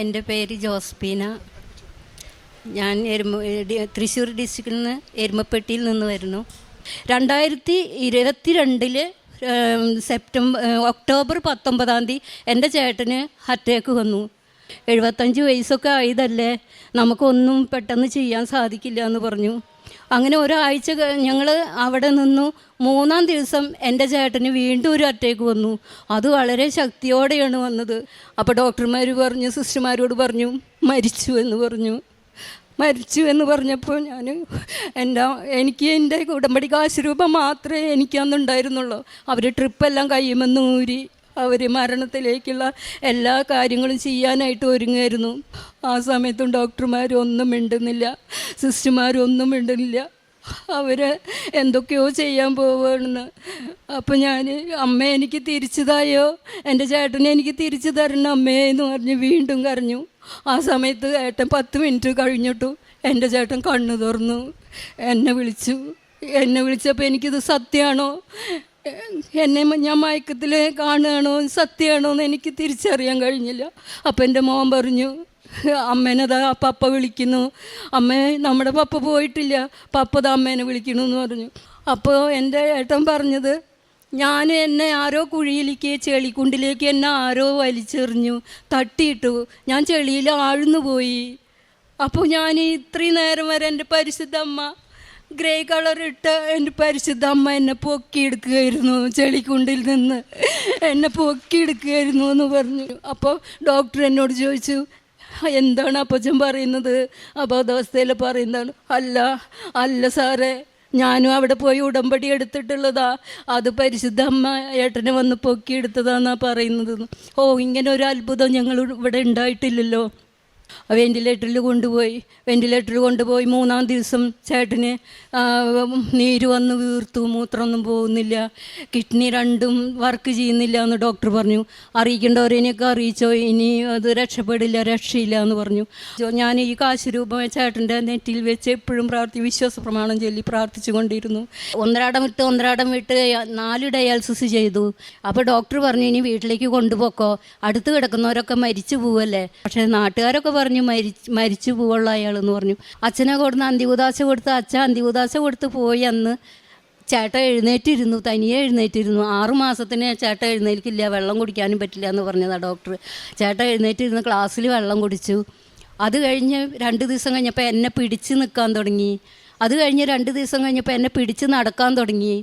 എന്റെ പേര് ജോസ്പീന ഞാൻ എരുമ തൃശ്ശൂർ ഡിസ്ട്രിക്റ്റിൽ നിന്ന് എരുമപ്പെട്ടിയിൽ നിന്ന് വരുന്നു. രണ്ടായിരത്തി ഇരുപത്തി രണ്ടിൽ സെപ്റ്റംബർ ഒക്ടോബർ പത്തൊമ്പതാം തീയതി എന്റെ ചേട്ടന് അറ്റാക്ക് വന്നു. എഴുപത്തഞ്ച് വയസ്സൊക്കെ ആയതല്ലേ? നമുക്കൊന്നും പെട്ടെന്ന് ചെയ്യാൻ സാധിക്കില്ല എന്ന് പറഞ്ഞു. അങ്ങനെ ഒരാഴ്ച ഞങ്ങൾ അവിടെ നിന്നു. മൂന്നാം ദിവസം എന്റെ ചേട്ടന് വീണ്ടും ഒരു അറ്റേക്ക് വന്നു. അത് വളരെ ശക്തിയോടെയാണ് വന്നത്. അപ്പോൾ ഡോക്ടർമാർ പറഞ്ഞു സിസ്റ്റർമാരോട് പറഞ്ഞു മരിച്ചു എന്ന് പറഞ്ഞു. മരിച്ചു എന്ന് പറഞ്ഞപ്പോൾ ഞാൻ എന്റെ എനിക്ക് എന്റെ ഉടമ്പടി കാശ് രൂപ മാത്രമേ എനിക്ക് അന്നുണ്ടായിരുന്നുള്ളൂ അവർ ട്രിപ്പെല്ലാം കഴിയുമെന്ന് ഊരി അവർ മരണത്തിലേക്കുള്ള എല്ലാ കാര്യങ്ങളും ചെയ്യാനായിട്ട് ഒരുങ്ങായിരുന്നു ആ സമയത്തും ഡോക്ടർമാരൊന്നും മിണ്ടുന്നില്ല സിസ്റ്റർമാരൊന്നും മിണ്ടുന്നില്ല. അവർ എന്തൊക്കെയോ ചെയ്യാൻ പോവുകയാണെന്ന്. അപ്പോൾ ഞാൻ അമ്മ എനിക്ക് തിരിച്ചതായോ എന്റെ ചേട്ടനെ എനിക്ക് തിരിച്ചു തരണം അമ്മേ എന്ന് പറഞ്ഞ് വീണ്ടും കരഞ്ഞു. ആ സമയത്ത് ഏട്ടൻ പത്ത് മിനിറ്റ് കഴിഞ്ഞിട്ടു എന്റെ ചേട്ടൻ കണ്ണു തുറന്നു. എന്നെ വിളിച്ചു. എന്നെ വിളിച്ചപ്പോൾ എനിക്കിത് സത്യമാണോ? എന്നെ ഞാൻ മയക്കത്തിൽ കാണുകയാണോ? സത്യമാണോ എന്ന് എനിക്ക് തിരിച്ചറിയാൻ കഴിഞ്ഞില്ല. അപ്പം എന്റെ മോൻ പറഞ്ഞു അമ്മേനതാ പപ്പ വിളിക്കുന്നു. അമ്മേ നമ്മുടെ പപ്പ പോയിട്ടില്ല. പപ്പ ദാ അമ്മേനെ വിളിക്കണു എന്ന് പറഞ്ഞു. അപ്പോൾ എന്റെ ഏട്ടൻ പറഞ്ഞത് ഞാൻ എന്നെ ആരോ കുഴിയിലേക്ക് ചെളിക്കുണ്ടിലേക്ക് എന്നെ ആരോ വലിച്ചെറിഞ്ഞു തട്ടിയിട്ടു. ഞാൻ ചെളിയിൽ ആഴ്ന്നു പോയി. അപ്പോൾ ഞാൻ ഇത്രയും നേരം വരെ എന്റെ പരിശുദ്ധ അമ്മ ഗ്രേ കളർ ഇട്ട എന്റെ പരിശുദ്ധ അമ്മ എന്നെ പൊക്കിയെടുക്കുകയായിരുന്നു ചെളിക്കുണ്ടിൽ നിന്ന് എന്നെ പൊക്കിയെടുക്കുകയായിരുന്നു എന്ന് പറഞ്ഞു. അപ്പോൾ ഡോക്ടർ എന്നോട് ചോദിച്ചു എന്താണ് അപ്പച്ചൻ പറയുന്നത്? അബോധാവസ്ഥയിൽ പറയുന്നതാണ് അല്ല അല്ല സാറേ ഞാനും അവിടെ പോയി ഉടമ്പടി എടുത്തിട്ടുള്ളതാ. അത് പരിശുദ്ധ അമ്മ ഏട്ടനെ വന്ന് പൊക്കിയെടുത്തതാന്നാ പറയുന്നത് ഓ ഇങ്ങനെ ഒരു അത്ഭുതം ഞങ്ങൾ ഇവിടെ ഉണ്ടായിട്ടില്ലല്ലോ. വെന്റിലേറ്ററിൽ കൊണ്ടുപോയി. വെന്റിലേറ്ററിൽ കൊണ്ടുപോയി മൂന്നാം ദിവസം ചേട്ടന് നീര് വന്ന് വീർത്തു മൂത്രമൊന്നും പോകുന്നില്ല. കിഡ്നി രണ്ടും വർക്ക് ചെയ്യുന്നില്ല എന്ന് ഡോക്ടർ പറഞ്ഞു. അറിയിക്കേണ്ടവരെയൊക്കെ അറിയിച്ചോ? ഇനി അത് രക്ഷപ്പെടില്ല രക്ഷയില്ല എന്ന് പറഞ്ഞു. ഞാൻ ഈ കാശ് രൂപ ചേട്ടന്റെ നെറ്റിൽ വെച്ച് എപ്പോഴും പ്രാർത്ഥി വിശ്വാസ പ്രമാണം ചൊല്ലി പ്രാർത്ഥിച്ചു കൊണ്ടിരുന്നു. ഒന്നരാടം വിട്ട് ഒന്നരാടം വിട്ട് നാല് ഡയാലിസിസ് ചെയ്തു. അപ്പോൾ ഡോക്ടർ പറഞ്ഞു ഇനി വീട്ടിലേക്ക് കൊണ്ടുപോക്കോ. അടുത്ത് കിടക്കുന്നവരൊക്കെ മരിച്ചു പോവല്ലേ. പക്ഷേ നാട്ടുകാരൊക്കെ പറഞ്ഞു മരി മരിച്ചു പോവുള്ള എന്ന് പറഞ്ഞു. അച്ഛനെ കൊടുന്ന് അന്തികുദാശ കൊടുത്ത് അച്ഛൻ അന്തികുദാശ കൊടുത്ത് പോയി അന്ന് ചേട്ട എഴുന്നേറ്റിരുന്നു തനിയെ എഴുന്നേറ്റിരുന്നു. ആറു മാസത്തിന് ചേട്ട എഴുന്നേൽക്കില്ല വെള്ളം കുടിക്കാനും പറ്റില്ല എന്ന് പറഞ്ഞതാണ് ഡോക്ടർ ചേട്ട എഴുന്നേറ്റിരുന്ന് ക്ലാസ്സിൽ വെള്ളം കുടിച്ചു. അത് കഴിഞ്ഞ് രണ്ട് ദിവസം കഴിഞ്ഞപ്പോൾ എന്നെ പിടിച്ച് നിൽക്കാൻ തുടങ്ങി. അത് കഴിഞ്ഞ് രണ്ട് ദിവസം കഴിഞ്ഞപ്പോൾ എന്നെ പിടിച്ച് നടക്കാൻ തുടങ്ങി.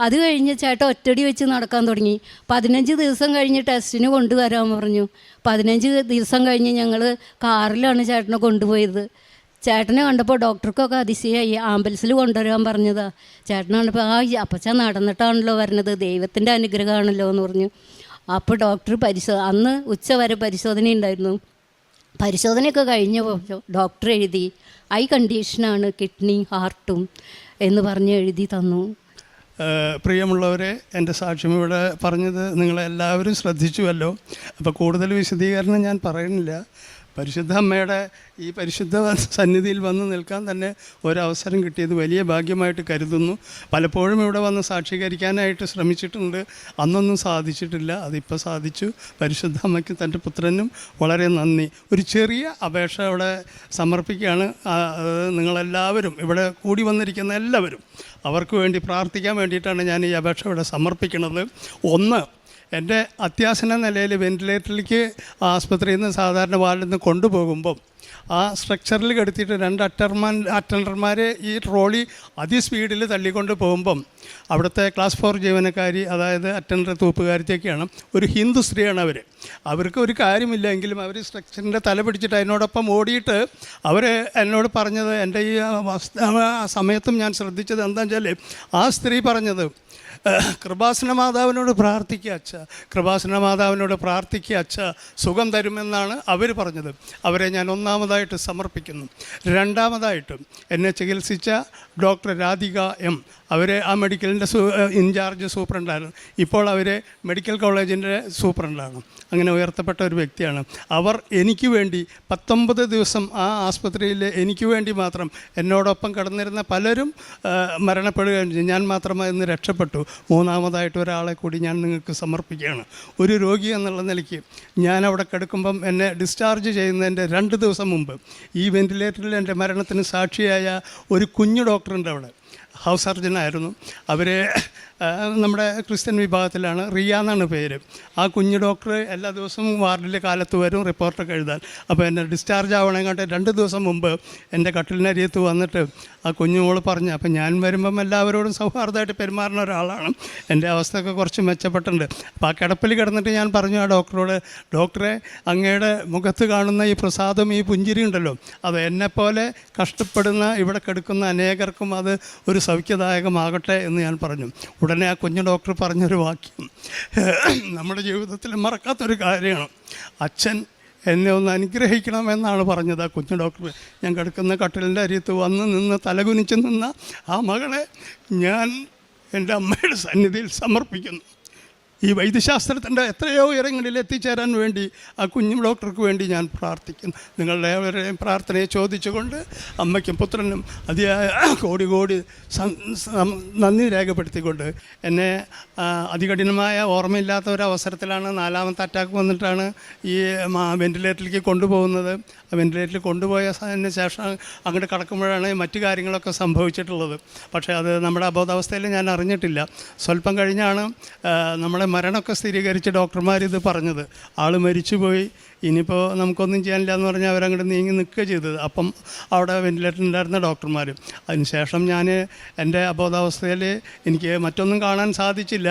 അത് കഴിഞ്ഞ് ചേട്ടൻ ഒറ്റടി വെച്ച് നടക്കാൻ തുടങ്ങി. പതിനഞ്ച് ദിവസം കഴിഞ്ഞ് ടെസ്റ്റിന് കൊണ്ടുവരാൻ പറഞ്ഞു. പതിനഞ്ച് ദിവസം കഴിഞ്ഞ് ഞങ്ങൾ കാറിലാണ് ചേട്ടനെ കൊണ്ടുപോയത്. ചേട്ടനെ കണ്ടപ്പോൾ ഡോക്ടർക്കൊക്കെ അതിശയായി. ആംബുലൻസിൽ കൊണ്ടുവരാൻ പറഞ്ഞതാ. ചേട്ടനെ കണ്ടപ്പോൾ ആ അപ്പച്ച നടന്നിട്ടാണല്ലോ വരുന്നത് ദൈവത്തിന്റെ അനുഗ്രഹമാണല്ലോ എന്ന് പറഞ്ഞു. അപ്പോൾ ഡോക്ടർ പരിശോ അന്ന് ഉച്ച വരെ പരിശോധന ഉണ്ടായിരുന്നു. പരിശോധനയൊക്കെ കഴിഞ്ഞപ്പോൾ ഡോക്ടർ എഴുതി ഐ കണ്ടീഷനാണ് കിഡ്നി ഹാർട്ടും എന്ന് പറഞ്ഞ് എഴുതി തന്നു. പ്രിയമുള്ളവരെ എന്റെ സാക്ഷ്യം ഇവിടെ പറഞ്ഞത് നിങ്ങളെല്ലാവരും ശ്രദ്ധിച്ചുവല്ലോ. അപ്പോൾ കൂടുതൽ വിശദീകരണം ഞാൻ പറയുന്നില്ല. പരിശുദ്ധ അമ്മയുടെ ഈ പരിശുദ്ധ സന്നിധിയിൽ വന്ന് നിൽക്കാൻ തന്നെ ഒരവസരം കിട്ടിയത് വലിയ ഭാഗ്യമായിട്ട് കരുതുന്നു. പലപ്പോഴും ഇവിടെ വന്ന് സാക്ഷീകരിക്കാനായിട്ട് ശ്രമിച്ചിട്ടുണ്ട്. അന്നൊന്നും സാധിച്ചിട്ടില്ല. അതിപ്പോൾ സാധിച്ചു. പരിശുദ്ധ അമ്മയ്ക്ക് തന്റെ പുത്രനും വളരെ നന്ദി. ഒരു ചെറിയ അപേക്ഷ ഇവിടെ സമർപ്പിക്കുകയാണ്. നിങ്ങളെല്ലാവരും ഇവിടെ കൂടി വന്നിരിക്കുന്ന എല്ലാവരും അവർക്ക് വേണ്ടി പ്രാർത്ഥിക്കാൻ വേണ്ടിയിട്ടാണ് ഞാൻ ഈ അപേക്ഷ ഇവിടെ സമർപ്പിക്കുന്നത്. ഒന്ന് എന്റെ അത്യാസന നിലയിൽ വെന്റിലേറ്ററിലേക്ക് ആസ്പത്രിയിൽ നിന്ന് സാധാരണ വാർഡിൽ നിന്ന് കൊണ്ടുപോകുമ്പം ആ സ്ട്രക്ചറിൽ കെടുത്തിയിട്ട് രണ്ട് അറ്റർമാൻ അറ്റൻഡർമാർ ഈ ട്രോളി അതിസ്പീഡിൽ തള്ളിക്കൊണ്ട് പോകുമ്പം അവിടുത്തെ ക്ലാസ് ഫോർ ജീവനക്കാരി അതായത് അറ്റൻഡർ തൂപ്പുകാരത്തേക്കാണ് ഒരു ഹിന്ദു സ്ത്രീയാണ് അവർ അവർക്ക് ഒരു കാര്യമില്ലെങ്കിലും അവർ സ്ട്രക്ചറിന്റെ തല പിടിച്ചിട്ട് അതിനോടൊപ്പം ഓടിയിട്ട് അവർ എന്നോട് പറഞ്ഞത് എന്റെ ഈ സമയത്തും ഞാൻ ശ്രദ്ധിച്ചത് എന്താണെന്ന് വെച്ചാൽ ആ സ്ത്രീ പറഞ്ഞത് കൃപാസന മാതാവിനോട് പ്രാർത്ഥിക്കുക അച്ഛ കൃപാസന മാതാവിനോട് പ്രാർത്ഥിക്കുക അച്ഛ സുഖം തരുമെന്നാണ് അവർ പറഞ്ഞത്. അവരെ ഞാൻ ഒന്നാമതായിട്ട് സമർപ്പിക്കുന്നു. രണ്ടാമതായിട്ട് എന്നെ ചികിത്സിച്ച ഡോക്ടർ രാധിക എം. അവരെ ആ മെഡിക്കലിന്റെ സൂ ഇൻചാർജ് സൂപ്രണ്ടായിരുന്നു. ഇപ്പോൾ അവരെ മെഡിക്കൽ കോളേജിന്റെ സൂപ്രണ്ടാണ്. അങ്ങനെ ഉയർത്തപ്പെട്ട ഒരു വ്യക്തിയാണ്. അവർ എനിക്ക് വേണ്ടി പത്തൊമ്പത് ദിവസം ആ ആസ്പത്രിയിൽ എനിക്ക് വേണ്ടി മാത്രം എന്നോടൊപ്പം കിടന്നിരുന്ന പലരും മരണപ്പെടുകയും ഞാൻ മാത്രമായി ഇന്ന് രക്ഷപ്പെട്ടു. മൂന്നാമതായിട്ട് ഒരാളെ കൂടി ഞാൻ നിങ്ങൾക്ക് സമർപ്പിക്കുകയാണ്. ഒരു രോഗി എന്നുള്ള നിലയ്ക്ക് ഞാൻ അവിടെ കിടക്കുമ്പം എന്നെ ഡിസ്ചാർജ് ചെയ്യുന്നതിന്റെ രണ്ട് ദിവസം മുമ്പ് ഈ വെന്റിലേറ്ററിൽ എന്റെ മരണത്തിന് സാക്ഷിയായ ഒരു കുഞ്ഞു ഡോക്ടറുണ്ട് അവിടെ. ഹൗസ് സർജനായിരുന്നു. അവർ നമ്മുടെ ക്രിസ്ത്യൻ വിഭാഗത്തിലാണ്. റിയ എന്നാണ് പേര്. ആ കുഞ്ഞു ഡോക്ടർ എല്ലാ ദിവസവും വാർഡിലെ കാലത്ത് വരും റിപ്പോർട്ടൊക്കെ എഴുതാൻ. അപ്പോൾ എന്നെ ഡിസ്ചാർജ് ആവണേങ്ങാട്ട് രണ്ട് ദിവസം മുമ്പ് എന്റെ കട്ടിലിനരിയത്ത് വന്നിട്ട് ആ കുഞ്ഞുമോൾ പറഞ്ഞു അപ്പം ഞാൻ വരുമ്പം എല്ലാവരോടും സൗഹാർദ്ദമായിട്ട് പെരുമാറുന്ന ഒരാളാണ്. എന്റെ അവസ്ഥയൊക്കെ കുറച്ച് മെച്ചപ്പെട്ടിട്ടുണ്ട്. അപ്പോൾ ആ കിടപ്പിൽ കിടന്നിട്ട് ഞാൻ പറഞ്ഞു ആ ഡോക്ടറോട് ഡോക്ടറെ അങ്ങയുടെ മുഖത്ത് കാണുന്ന ഈ പ്രസാദം ഈ പുഞ്ചിരി ഉണ്ടല്ലോ അത് എന്നെപ്പോലെ കഷ്ടപ്പെടുന്ന ഇവിടെ കിടക്കുന്ന അനേകർക്കും അത് ഒരു സൗഖ്യദായകമാകട്ടെ എന്ന് ഞാൻ പറഞ്ഞു. ഉടനെ ആ കുഞ്ഞു ഡോക്ടർ പറഞ്ഞൊരു വാക്യം. നമ്മുടെ ജീവിതത്തിൽ മറക്കാത്തൊരു കാര്യമാണ്. അച്ഛൻ എന്നെ ഒന്ന് അനുഗ്രഹിക്കണമെന്നാണ് പറഞ്ഞത് ആ കുഞ്ഞു ഡോക്ടർ. ഞാൻ കിടക്കുന്ന കട്ടിലിന്റെ അരിയത്ത് വന്ന് നിന്ന് തലകുനിച്ച് നിന്ന ആ മകളെ ഞാൻ എന്റെ അമ്മയുടെ സന്നിധിയിൽ സമർപ്പിക്കുന്നു. ഈ വൈദ്യശാസ്ത്രത്തിന്റെ എത്രയോ ഉയരങ്ങളിൽ എത്തിച്ചേരാൻ വേണ്ടി ആ കുഞ്ഞു ഡോക്ടർക്ക് വേണ്ടി ഞാൻ പ്രാർത്ഥിക്കുന്നു. നിങ്ങളുടെ ഏവരെയും പ്രാർത്ഥനയെ ചോദിച്ചുകൊണ്ട് അമ്മയ്ക്കും പുത്രനും അതിയായ കോടി കോടി നന്ദി രേഖപ്പെടുത്തിക്കൊണ്ട് എന്നെ അതികഠിനമായ ഓർമ്മയില്ലാത്ത ഒരു അവസരത്തിലാണ് നാലാമത്തെ അറ്റാക്ക് വന്നിട്ടാണ് ഈ വെന്റിലേറ്ററിലേക്ക് കൊണ്ടുപോകുന്നത്. വെന്റിലേറ്ററിൽ കൊണ്ടുപോയ ശേഷം അങ്ങോട്ട് കടക്കുമ്പോഴാണ് മറ്റു കാര്യങ്ങളൊക്കെ സംഭവിച്ചിട്ടുള്ളത്. പക്ഷേ അത് നമ്മുടെ അബോധാവസ്ഥയിൽ ഞാൻ അറിഞ്ഞിട്ടില്ല. സ്വല്പം കഴിഞ്ഞാണ് നമ്മളെ മരണമൊക്കെ സ്ഥിരീകരിച്ച് ഡോക്ടർമാർ ഇത് പറഞ്ഞത്. ആൾ മരിച്ചുപോയി. ഇനിയിപ്പോൾ നമുക്കൊന്നും ചെയ്യാനില്ല എന്ന് പറഞ്ഞാൽ അവരങ്ങോട്ട് നീങ്ങി നിൽക്കുക ചെയ്തത്. അപ്പം അവിടെ വെന്റിലേറ്ററിലുണ്ടായിരുന്ന ഡോക്ടർമാർ അതിനുശേഷം ഞാൻ എന്റെ അബോധാവസ്ഥയിൽ എനിക്ക് മറ്റൊന്നും കാണാൻ സാധിച്ചില്ല.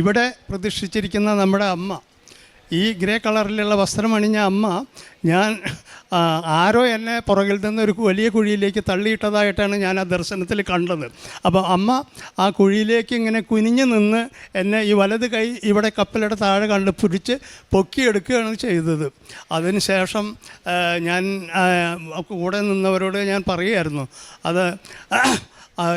ഇവിടെ പ്രതിഷ്ഠിച്ചിരിക്കുന്ന നമ്മുടെ അമ്മ ഈ ഗ്രേ കളറിലുള്ള വസ്ത്രം അണിഞ്ഞ അമ്മ ഞാൻ ആരോ എന്നെ പുറകിൽ നിന്ന് ഒരു വലിയ കുഴിയിലേക്ക് തള്ളിയിട്ടതായിട്ടാണ് ഞാൻ ആ ദർശനത്തിൽ കണ്ടത്. അപ്പോൾ അമ്മ ആ കുഴിയിലേക്ക് ഇങ്ങനെ കുനിഞ്ഞു നിന്ന് എന്നെ ഈ വലത് കൈ ഇവിടെ കപ്പലയുടെ താഴെ കണ്ട് പിടിച്ച് പൊക്കിയെടുക്കുകയാണ് ചെയ്തത്. അതിനുശേഷം ഞാൻ കൂടെ നിന്നവരോട് ഞാൻ പറയുമായിരുന്നു അത്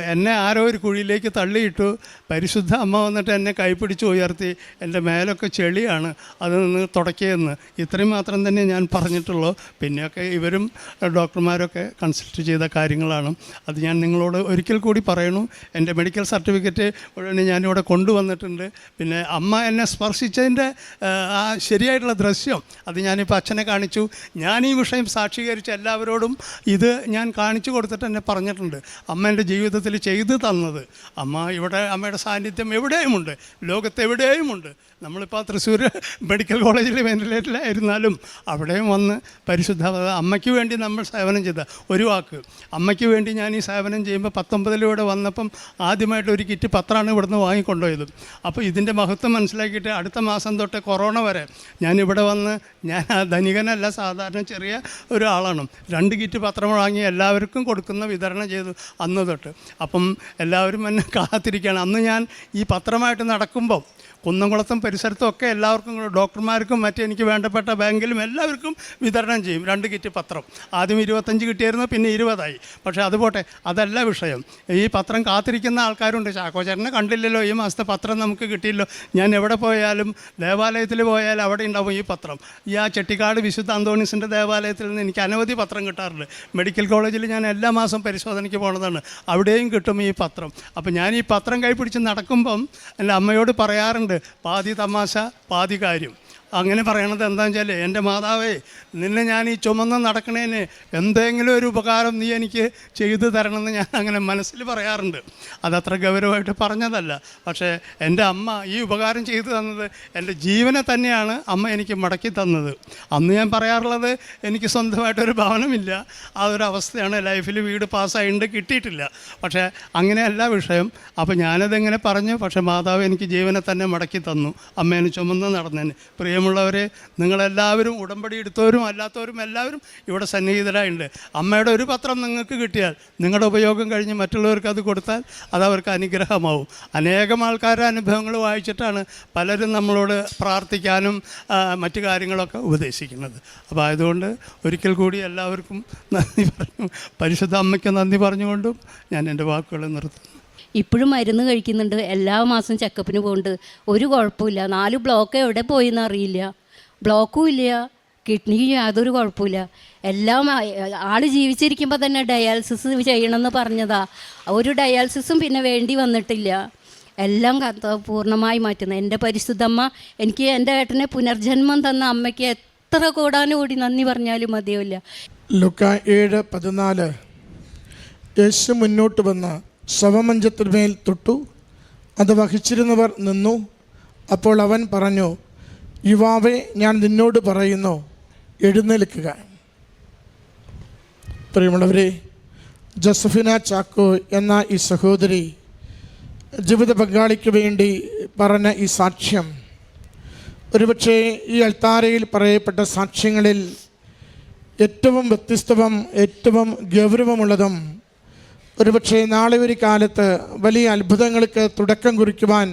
എന്നെ ആരോ ഒരു കുഴിയിലേക്ക് തള്ളിയിട്ടു. പരിശുദ്ധ അമ്മ വന്നിട്ട് എന്നെ കൈപ്പിടിച്ച് ഉയർത്തി. എന്റെ മേലൊക്കെ ചെളിയാണ് അത് നിന്ന് തുടക്കിയെന്ന്. ഇത്രയും മാത്രം തന്നെ ഞാൻ പറഞ്ഞിട്ടുള്ളൂ. പിന്നെയൊക്കെ ഇവരും ഡോക്ടർമാരൊക്കെ കൺസൾട്ട് ചെയ്ത കാര്യങ്ങളാണ്. അത് ഞാൻ നിങ്ങളോട് ഒരിക്കൽ കൂടി പറയണു. എന്റെ മെഡിക്കൽ സർട്ടിഫിക്കറ്റ് ഉടനെ ഞാനിവിടെ കൊണ്ടുവന്നിട്ടുണ്ട്. പിന്നെ അമ്മ എന്നെ സ്പർശിച്ചതിന്റെ ആ, ശരിയായിട്ടുള്ള ദൃശ്യം അത് ഞാനിപ്പോൾ അച്ഛനെ കാണിച്ചു. ഞാൻ ഈ വിഷയം സാക്ഷീകരിച്ച എല്ലാവരോടും ഇത് ഞാൻ കാണിച്ചു കൊടുത്തിട്ട് എന്നെ പറഞ്ഞിട്ടുണ്ട്. അമ്മ എന്റെ ജീവിതത്തിൽ ചെയ്തു തന്നത്. അമ്മ ഇവിടെ അമ്മയുടെ സാന്നിധ്യം എവിടെയുമുണ്ട്? ലോകത്തെവിടെയുമുണ്ട്? നമ്മളിപ്പോൾ തൃശ്ശൂർ മെഡിക്കൽ കോളേജിൽ വെന്റിലേറ്ററിലായിരുന്നാലും അവിടെയും വന്ന് പരിശുദ്ധ അമ്മയ്ക്ക് വേണ്ടി നമ്മൾ സേവനം ചെയ്ത ഒരു വാക്ക്. അമ്മയ്ക്ക് വേണ്ടി ഞാൻ ഈ സേവനം ചെയ്യുമ്പോൾ പത്തൊമ്പതിലൂടെ വന്നപ്പം ആദ്യമായിട്ട് ഒരു കിറ്റ് പത്രമാണ് ഇവിടുന്ന് വാങ്ങിക്കൊണ്ടുപോയത്. അപ്പോൾ ഇതിന്റെ മഹത്വം മനസ്സിലാക്കിയിട്ട് അടുത്ത മാസം തൊട്ട് കൊറോണ വരെ ഞാൻ ഇവിടെ വന്ന് ഞാൻ ധനികനല്ല സാധാരണ ചെറിയ ഒരാളാണ്. രണ്ട് കിറ്റ് പത്രം വാങ്ങി എല്ലാവർക്കും കൊടുക്കുന്ന വിതരണം ചെയ്തു അന്ന് തൊട്ട്. അപ്പം എല്ലാവരും എന്നെ കാത്തിരിക്കുകയാണ്. അന്ന് ഞാൻ ഈ പത്രമായിട്ട് നടക്കുമ്പം കുന്നംകുളത്തും പരിസരത്തും ഒക്കെ എല്ലാവർക്കും ഡോക്ടർമാർക്കും മറ്റേ എനിക്ക് വേണ്ടപ്പെട്ട ബാങ്കിലും എല്ലാവർക്കും വിതരണം ചെയ്യും. രണ്ട് കിറ്റ് പത്രം. ആദ്യം ഇരുപത്തഞ്ച് കിട്ടിയായിരുന്നു പിന്നെ ഇരുപതായി. പക്ഷേ അതുപോട്ടെ അതല്ല വിഷയം. ഈ പത്രം കാത്തിരിക്കുന്ന ആൾക്കാരുണ്ട്. ചാക്കോച്ചേട്ടനെ കണ്ടില്ലല്ലോ ഈ മാസത്തെ പത്രം നമുക്ക് കിട്ടിയല്ലോ. ഞാൻ എവിടെ പോയാലും ദേവാലയത്തിൽ പോയാലും അവിടെ ഉണ്ടാവും ഈ പത്രം. ഈ ആ ചെട്ടിക്കാട് വിശുദ്ധ അന്തോണീസിന്റെ ദേവാലയത്തിൽ നിന്ന് എനിക്ക് അനവധി പത്രം കിട്ടാറുണ്ട്. മെഡിക്കൽ കോളേജിൽ ഞാൻ എല്ലാ മാസം പരിശോധനയ്ക്ക് പോണതാണ്. അവിടെയും കിട്ടും ഈ പത്രം. അപ്പോൾ ഞാൻ ഈ പത്രം കൈപിടിച്ച് നടക്കുമ്പം എന്റെ അമ്മയോട് പറയാറുണ്ട് പാതി തമാശ പാതി കാര്യം. അങ്ങനെ പറയണത് എന്താണെന്ന് വെച്ചാൽ എന്റെ മാതാവേ നിന്നെ ഞാൻ ഈ ചുമന്ന് നടക്കണേന് എന്തെങ്കിലും ഒരു ഉപകാരം നീ എനിക്ക് ചെയ്തു തരണമെന്ന് ഞാൻ അങ്ങനെ മനസ്സിൽ പറയാറുണ്ട്. അതത്ര ഗൗരവമായിട്ട് പറഞ്ഞതല്ല. പക്ഷേ എന്റെ അമ്മ ഈ ഉപകാരം ചെയ്തു തന്നത് എന്റെ ജീവനെ തന്നെയാണ് അമ്മ എനിക്ക് മടക്കി തന്നത്. അന്ന് ഞാൻ പറയാറുള്ളത് എനിക്ക് സ്വന്തമായിട്ടൊരു ഭവനമില്ല. ആ ഒരു അവസ്ഥയാണ് ലൈഫിൽ വീട് പാസ്സായിട്ട് കിട്ടിയിട്ടില്ല. പക്ഷേ അങ്ങനെയല്ല വിഷയം. അപ്പോൾ ഞാനതെങ്ങനെ പറഞ്ഞു? പക്ഷേ മാതാവ് എനിക്ക് ജീവനെ തന്നെ മടക്കി തന്നു അമ്മേനെ ചുമന്ന് നടന്നതിന്. പ്രിയമുള്ളവരെ നിങ്ങളെല്ലാവരും ഉടമ്പടി എടുത്തവരും അല്ലാത്തവരും എല്ലാവരും ഇവിടെ സന്നിഹിതരായിട്ടുണ്ട്. അമ്മയുടെ ഒരു പത്രം നിങ്ങൾക്ക് കിട്ടിയാൽ നിങ്ങളുടെ ഉപയോഗം കഴിഞ്ഞ് മറ്റുള്ളവർക്ക് അത് കൊടുത്താൽ അത് അവർക്ക് അനുഗ്രഹമാവും. അനേകം ആൾക്കാരുടെ അനുഭവങ്ങൾ വായിച്ചിട്ടാണ് പലരും നമ്മളോട് പ്രാർത്ഥിക്കാനും മറ്റു കാര്യങ്ങളൊക്കെ ഉപദേശിക്കുന്നത്. അപ്പോൾ ആയതുകൊണ്ട് ഒരിക്കൽ കൂടി എല്ലാവർക്കും നന്ദി പറഞ്ഞു പരിശുദ്ധ അമ്മയ്ക്ക് നന്ദി പറഞ്ഞുകൊണ്ടും ഞാൻ എന്റെ വാക്കുകൾ നിർത്തുന്നു. ഇപ്പോഴും മരുന്ന് കഴിക്കുന്നുണ്ട്. എല്ലാ മാസവും ചെക്കപ്പിന് പോകുന്നുണ്ട് ഒരു കുഴപ്പമില്ല. നാല് ബ്ലോക്ക് എവിടെ പോയിന്ന് അറിയില്ല. ബ്ലോക്കും ഇല്ല. കിഡ്നിക്ക് യാതൊരു കുഴപ്പമില്ല. എല്ലാം ആൾ ജീവിച്ചിരിക്കുമ്പോൾ തന്നെ ഡയാലിസിസ് ചെയ്യണമെന്ന് പറഞ്ഞതാ. ഒരു ഡയാലിസിസും പിന്നെ വേണ്ടി വന്നിട്ടില്ല. എല്ലാം പൂർണമായി മാറ്റുന്നത് എന്റെ പരിശുദ്ധമ്മ എനിക്ക് എന്റെ ഏട്ടനെ പുനർജന്മം തന്ന അമ്മയ്ക്ക് എത്ര കൂടാനുകൂടി നന്ദി പറഞ്ഞാലും മതിയാവില്ല. ലുക്ക ഏഴ് പതിനാല്. യേശു മുന്നോട്ട് വന്ന് ശവമഞ്ചത്തിന്മേൽ തൊട്ടു. അത് വഹിച്ചിരുന്നവർ നിന്നു. അപ്പോൾ അവൻ പറഞ്ഞു യുവാവെ ഞാൻ നിന്നോട് പറയുന്നു എഴുന്നേൽക്കുക. പ്രിയമുള്ളവരെ ജോസഫിന ചാക്കോ എന്ന ഈ സഹോദരി ജീവിത പങ്കാളിക്ക് വേണ്ടി പറഞ്ഞ ഈ സാക്ഷ്യം. ഒരുപക്ഷെ ഈ അൾത്താരയിൽ പറയപ്പെട്ട സാക്ഷ്യങ്ങളിൽ ഏറ്റവും വ്യത്യസ്തവും ഏറ്റവും ഗൗരവമുള്ളതും ഒരുപക്ഷെ നാളെ ഒരു കാലത്ത് വലിയ അത്ഭുതങ്ങൾക്ക് തുടക്കം കുറിക്കുവാൻ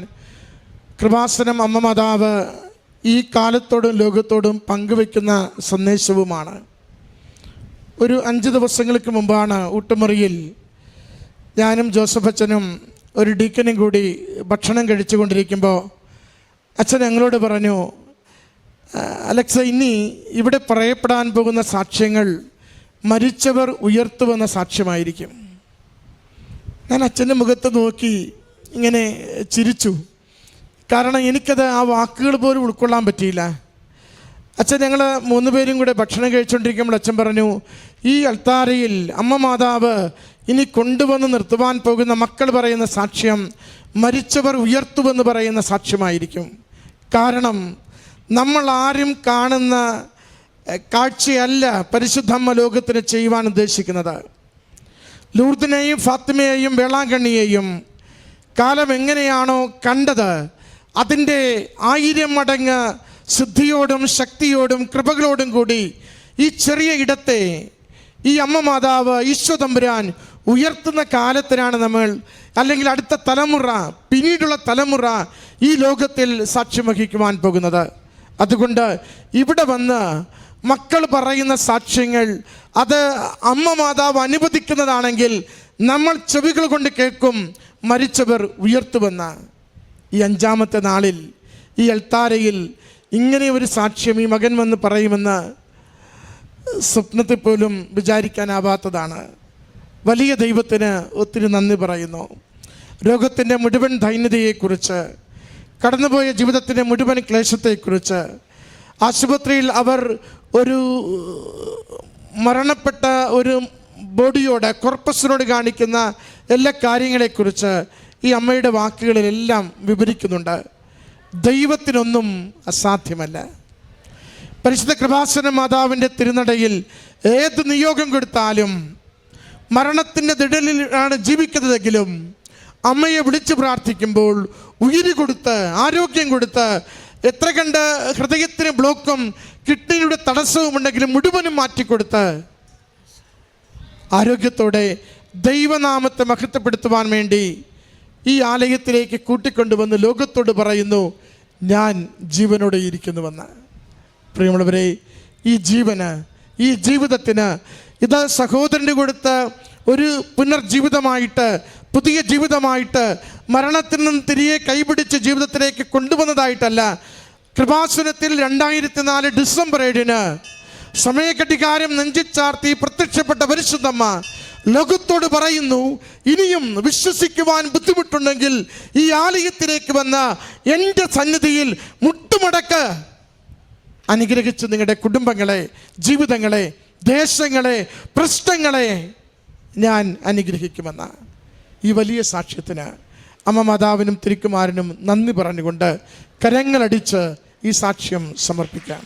കൃപാസനം അമ്മ മാതാവ് ഈ കാലത്തോടും ലോകത്തോടും പങ്കുവയ്ക്കുന്ന സന്ദേശവുമാണ്. ഒരു അഞ്ച് ദിവസങ്ങൾക്ക് മുമ്പാണ് ഊട്ടുമുറിയിൽ ഞാനും ജോസഫ് അച്ഛനും ഒരു ഡീക്കനും കൂടി ഭക്ഷണം കഴിച്ചുകൊണ്ടിരിക്കുമ്പോൾ അച്ഛൻ ഞങ്ങളോട് പറഞ്ഞു "ആ, അലക്സ ഇനി ഇവിടെ പറയപ്പെടാൻ പോകുന്ന സാക്ഷ്യങ്ങൾ മരിച്ചവർ ഉയർത്തുവന്ന സാക്ഷ്യമായിരിക്കും. ഞാൻ അച്ഛന്റെ മുഖത്ത് നോക്കി ഇങ്ങനെ ചിരിച്ചു. കാരണം എനിക്കത് ആ വാക്കുകൾ പോലും ഉൾക്കൊള്ളാൻ പറ്റിയില്ല. അച്ഛൻ ഞങ്ങൾ മൂന്ന് പേരും കൂടെ ഭക്ഷണം കഴിച്ചുകൊണ്ടിരിക്കുമ്പോൾ അച്ഛൻ പറഞ്ഞു ഈ അൾത്താരയിൽ അമ്മ മാതാവ് ഇനി കൊണ്ടുവന്ന് നിർത്തുവാൻ പോകുന്ന മക്കൾ പറയുന്ന സാക്ഷ്യം മരിച്ചവർ ഉയർത്തുവെന്ന് പറയുന്ന സാക്ഷ്യമായിരിക്കും. കാരണം നമ്മൾ ആരും കാണുന്ന കാഴ്ചയല്ല പരിശുദ്ധമ്മ ലോകത്തിന് ചെയ്യുവാൻ ഉദ്ദേശിക്കുന്നത്. ലൂർദിനെയും ഫാത്തിമയെയും വേളാങ്കണ്ണിയെയും കാലം എങ്ങനെയാണോ കണ്ടത് അതിന്റെ ആയിരം മടങ്ങ് സിദ്ധിയോടും ശക്തിയോടും കൃപകളോടും കൂടി ഈ ചെറിയ ഇടത്തെ ഈ അമ്മ മാതാവ് ഈശോ തമ്പുരാൻ ഉയർത്തുന്ന കാലത്തിനാണ് നമ്മൾ അല്ലെങ്കിൽ അടുത്ത തലമുറ പിന്നീടുള്ള തലമുറ ഈ ലോകത്തിൽ സാക്ഷ്യം വഹിക്കുവാൻ പോകുന്നത്. അതുകൊണ്ട് ഇവിടെ വന്ന് മക്കൾ പറയുന്ന സാക്ഷ്യങ്ങൾ അത് അമ്മ മാതാവ് അനുവദിക്കുന്നതാണെങ്കിൽ നമ്മൾ ചെവികൾ കൊണ്ട് കേൾക്കും മരിച്ചവർ ഉയർത്തുവെന്ന് ഈ അഞ്ചാമത്തെ നാളിൽ ഈ എൽത്താരയിൽ ഇങ്ങനെ ഒരു സാക്ഷ്യം ഈ മകൻ വന്ന് പറയുമെന്ന് സ്വപ്നത്തിൽ പോലും വിചാരിക്കാനാവാത്തതാണ്. വലിയ ദൈവത്തിന് ഒത്തിരി നന്ദി പറയുന്നു. രോഗത്തിന്റെ മുഴുവൻ ദൈന്യതയെക്കുറിച്ച് കടന്നുപോയ ജീവിതത്തിന്റെ മുഴുവൻ ക്ലേശത്തെക്കുറിച്ച് ആശുപത്രിയിൽ അവർ ഒരു മരണപ്പെട്ട ഒരു ബോഡിയോട് കോർപ്പസിനോട് കാണിക്കുന്ന എല്ലാ കാര്യങ്ങളെക്കുറിച്ച് ഈ അമ്മയുടെ വാക്കുകളിലെല്ലാം വിവരിക്കുന്നുണ്ട്. ദൈവത്തിനൊന്നും അസാധ്യമല്ല. പരിശുദ്ധ കൃപാസന മാതാവിന്റെ തിരുനടയിൽ ഏത് നിയോഗം കൊടുത്താലും മരണത്തിന്റെ ദിടലിലാണ് ജീവിക്കുന്നതെങ്കിലും അമ്മയെ വിളിച്ചു പ്രാർത്ഥിക്കുമ്പോൾ ഉയിരി കൊടുത്ത് ആരോഗ്യം കൊടുത്ത് എത്ര കണ്ട് ഹൃദയത്തിന് ബ്ലോക്കും കിഡ്നിയുടെ തടസ്സവും ഉണ്ടെങ്കിലും മുഴുവനും മാറ്റിക്കൊടുത്ത് ആരോഗ്യത്തോടെ ദൈവനാമത്തെ മഹത്വപ്പെടുത്തുവാൻ വേണ്ടി ഈ ആലയത്തിലേക്ക് കൂട്ടിക്കൊണ്ടുവന്ന് ലോകത്തോട് പറയുന്നു ഞാൻ ജീവനോടെ ഇരിക്കുന്നുവെന്ന്. പ്രിയമുള്ളവരെ ഈ ജീവന് ഈ ജീവിതത്തിന് ഇത് സഹോദരന് കൊടുത്ത ഒരു പുനർജീവിതമായിട്ട് പുതിയ ജീവിതമായിട്ട് മരണത്തിൽ നിന്നും തിരികെ കൈപിടിച്ച് ജീവിതത്തിലേക്ക് കൊണ്ടുവന്നതായിട്ടല്ല കൃപാസനത്തിൽ രണ്ടായിരത്തി നാല് ഡിസംബർ ഏഴിന് സമയഘടികാരം നെഞ്ചിച്ചാർത്തി പ്രത്യക്ഷപ്പെട്ട പരിശുദ്ധമ്മ ലോകത്തോട് പറയുന്നു ഇനിയും വിശ്വസിക്കുവാൻ ബുദ്ധിമുട്ടുണ്ടെങ്കിൽ ഈ ആലയത്തിലേക്ക് വന്ന എന്റെ സന്നിധിയിൽ മുട്ടുമടക്ക് അനുഗ്രഹിച്ച് നിങ്ങളുടെ കുടുംബങ്ങളെ ജീവിതങ്ങളെ ദേശങ്ങളെ പ്രശ്നങ്ങളെ ഞാൻ അനുഗ്രഹിക്കുമെന്ന ഈ വലിയ സാക്ഷ്യത്തിന് അമ്മ മാതാവിനും തിരുക്കുമാരനും നന്ദി പറഞ്ഞുകൊണ്ട് കരങ്ങളടിച്ച് ഈ സാക്ഷ്യം സമർപ്പിക്കാം.